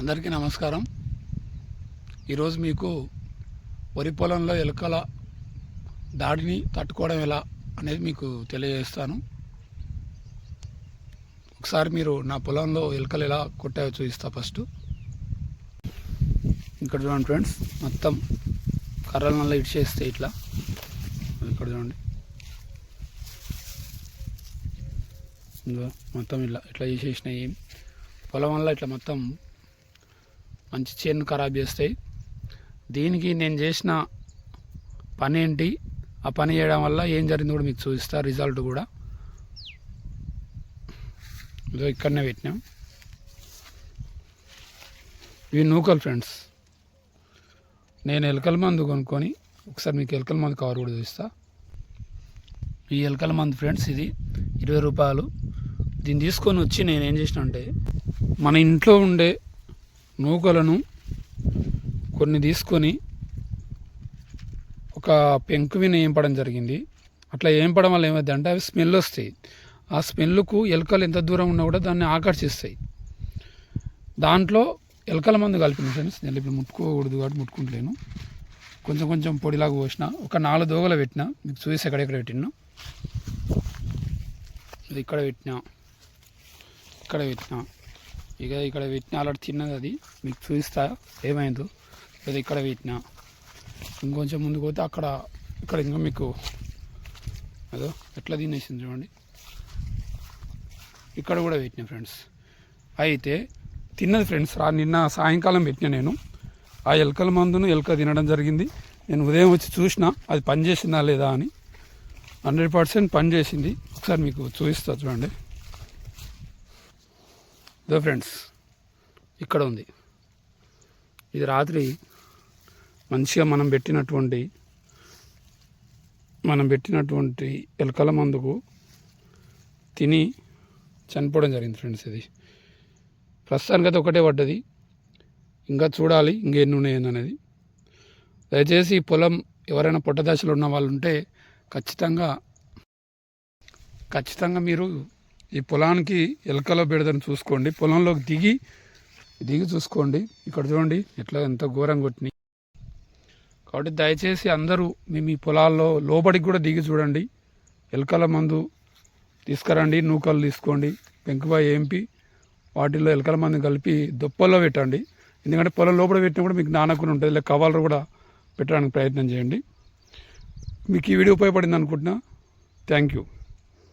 అందరికీ నమస్కారం. ఈరోజు మీకు వరి పొలంలో ఎలుకల దాడిని తట్టుకోవడం ఎలా అనేది మీకు తెలియజేస్తాను. ఒకసారి మీరు నా పొలంలో ఎలుకలు ఎలా కొట్టాయో చూపిస్తా ఫస్ట్. ఇక్కడ చూడండి ఫ్రెండ్స్ మొత్తం కర్రల నల్ల ఇడిచేస్తే ఇట్లా. ఇక్కడ చూడండి. మొత్తం ఇట్లా ఇట్లా చేసేసినాయి. పొలం వల్ల ఇట్లా మొత్తం మంచి చేను ఖరాబ్ చేస్తాయి. దీనికి నేను చేసిన పని ఏంటి ఆ పని చేయడం వల్ల ఏం జరిగింది కూడా మీకు చూపిస్తా రిజల్ట్ కూడా. ఇదో ఇక్కడనే పెట్టినాం. ఇవి నూకలు ఫ్రెండ్స్. నేను ఎలకల మందు కొనుక్కొని ఒకసారి మీకు ఎలకల మందు కవర్ కూడా చూపిస్తా. ఈ ఎలకల మందు ఫ్రెండ్స్ ఇది ఇరవై రూపాయలు. దీన్ని తీసుకొని వచ్చి నేను ఏం చేసిన అంటే మన ఇంట్లో ఉండే నూకలను కొన్ని తీసుకొని ఒక పెంకు ఏంపడం జరిగింది. అట్లా ఏంపడం వల్ల ఏమైంది అంటే అవి స్మెల్ వస్తాయి. ఆ స్మెల్కు ఎలుకలు ఎంత దూరం ఉన్నా కూడా దాన్ని ఆకర్షిస్తాయి. దాంట్లో ఎలకల మందు కలిపిన ఫ్రెండ్స్. నేను ఇప్పుడు ముట్టుకోకూడదు కాబట్టి ముట్టుకుంటలేను. కొంచెం కొంచెం పొడిలాగా పోసిన ఒక నాలుగు దోగలు పెట్టిన మీకు చూసి ఎక్కడెక్కడ పెట్టినా ఇక్కడ పెట్టినా ఇక్కడ పెట్టినా. ఇక ఇక్కడ పెట్టిన అలాంటి తిన్నది అది. మీకు చూపిస్తా ఏమైందో. లేదా ఇక్కడ పెట్టినా. ఇంకొంచెం ముందుకు పోతే అక్కడ ఇక్కడ ఇంకా మీకు అదో ఎట్లా తినేసింది చూడండి. ఇక్కడ కూడా పెట్టిన ఫ్రెండ్స్. అయితే తిన్నది ఫ్రెండ్స్ రా నిన్న సాయంకాలం పెట్టిన నేను. ఆ ఎలకల మందును ఎలక తినడం జరిగింది. నేను ఉదయం వచ్చి చూసిన అది పనిచేసిందా లేదా అని. హండ్రెడ్ పర్సెంట్ పనిచేసింది. ఒకసారి మీకు చూపిస్తా చూడండి. ఇదో ఫ్రెండ్స్ ఇక్కడ ఉంది. ఇది రాత్రి మంచిగా మనం పెట్టినటువంటి మనం పెట్టినటువంటి ఎలకల మందుకు తిని చనిపోవడం జరిగింది ఫ్రెండ్స్ ఇది. ప్రస్తుతానికి అయితే ఒకటే పడ్డది. ఇంకా చూడాలి ఇంకెన్ని ఉన్నాయి అనేది. దయచేసి పొలం ఎవరైనా పొట్టదశలు ఉన్న వాళ్ళు ఉంటే ఖచ్చితంగా ఖచ్చితంగా మీరు ఈ పొలానికి ఎలకలో బెడదని చూసుకోండి. పొలంలోకి దిగి దిగి చూసుకోండి. ఇక్కడ చూడండి ఎట్లా ఎంత ఘోరంగా కొట్టినాయి. కాబట్టి దయచేసి అందరూ మీ మీ పొలాల్లో లోపలికి కూడా దిగి చూడండి. ఎలకల మందు తీసుకురండి నూకలు తీసుకోండి. పెంకుబాయి ఏంపి వాటిల్లో ఎలకల మందు కలిపి దుప్పల్లో పెట్టండి. ఎందుకంటే పొలం లోపల పెట్టినా కూడా మీకు నానకుండా ఉంటుంది లేదా కవర్లు కూడా పెట్టడానికి ప్రయత్నం చేయండి. మీకు ఈ వీడియో ఉపయోగపడింది అనుకుంటున్నా. Thank you.